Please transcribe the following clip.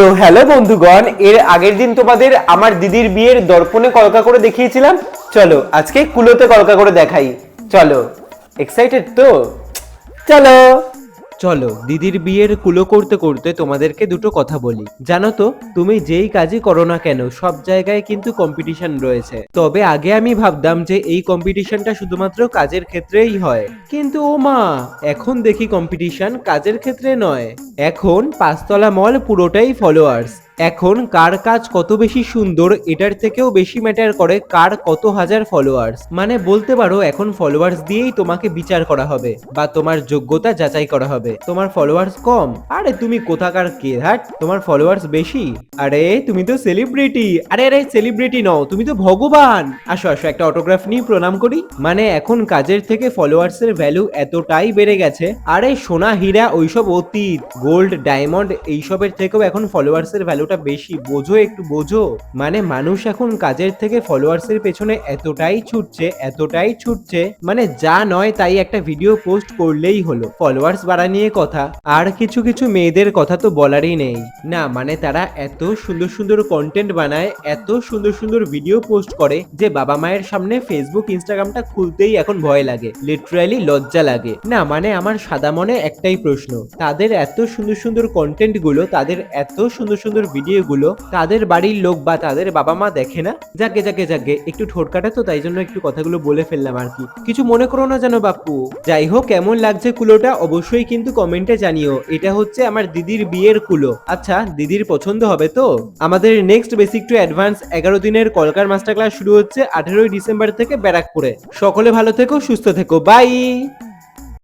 তো হ্যালো বন্ধুগণ, এর আগের দিন তোমাদের আমার দিদির বিয়ের দর্পণে কলকা করে দেখিয়েছিলাম। চলো, আজকে কুলোতে কলকা করে দেখাই। চলো। এক্সাইটেড তো? চলো। চলো, দিদির বিয়ের কুলো করতে করতে তোমাদেরকে দুটো কথা বলি। জানো তো, তুমি যেই কাজই করো না কেন, সব জায়গায় কিন্তু কম্পিটিশন রয়েছে। তবে আগে আমি ভাবতাম যে এই কম্পিটিশনটা শুধুমাত্র কাজের ক্ষেত্রেই হয়। কিন্তু ও মা, এখন দেখি কম্পিটিশন কাজের ক্ষেত্রে নয়। এখন পাঁচতলা মল পুরোটাই ফলোয়ার্স এখন কার কাজ কত বেশি সুন্দর, এটার থেকেও বেশি ম্যাটার করে কার কত হাজার ফলোয়ার্স মানে বলতে পারো, এখন ফলোয়ার্স দিয়েই তোমাকে বিচার করা হবে, বা তোমার যোগ্যতা যাচাই করা হবে। তোমার ফলোয়ার্স কম। আরে তুমি কোথাকার কে হাট তোমার ফলোয়ার্স বেশি? আরে তুমি তো সেলিব্রিটি আরে আরে সেলিব্রিটি নও, তুমি তো ভগবান। আসো আসো, একটা অটোগ্রাফ নিয়ে প্রণাম করি। মানে এখন কাজের থেকে ফলোয়ার্স এর ভ্যালু এতটাই বেড়ে গেছে। আরে সোনা, হীরা, ওইসব অতীত গোল্ড ডায়মন্ড এইসবের থেকেও এখন ফলোয়ার্স এর ভ্যালুটা বেশি? বোঝো একটু, বোঝো। মানে মানুষ এখন কাজের থেকে ফলোয়ার্স এর পেছনে এতটাই ছুটছে এতটাই ছুটছে মানে যা নয় তাই একটা ভিডিও পোস্ট করলেই হলো। ফলোয়ার্স বাড়া নিয়ে কথা। আর কিছু কিছু মেয়েদের কথা তো বলারই নেই। না মানে তারা এত সুন্দর সুন্দর কন্টেন্ট বানায়, এত সুন্দর সুন্দর ভিডিও পোস্ট করে যে বাবা মায়ের সামনে ফেসবুক ইনস্টাগ্রামটা খুলতেই এখন ভয় লাগে। লিটারালি লজ্জা লাগে। না মানে আমার সাদা মনে একটাই প্রশ্ন। তাদের এত সুন্দর সুন্দর কন্টেন্টগুলো, তাদের এত সুন্দর সুন্দর ভিডিও গুলো তাদের বাড়ির লোক বা তাদের বাবা মা দেখে না? যাকে যাকে যাকে একটু ঠোঁট কাটা তো, তাই জন্য একটু কথাগুলো বলে ফেললাম আর কি। কিছু মনে করো না জানো বাপু। যাই হোক, কেমন লাগছে কুলোটা অবশ্যই কিন্তু কমেন্টে জানিও। এটা হচ্ছে আমার দিদির বিয়ের কুলো। আচ্ছা দিদির পছন্দ হবে তো? আমাদের নেক্সট বেসিক টু অ্যাডভান্স এগারো দিনের কলকার মাস্টার ক্লাস শুরু হচ্ছে আঠেরোই ডিসেম্বর থেকে ব্যারাকপুরে। সকলে ভালো থেকো, সুস্থ থেকো বাই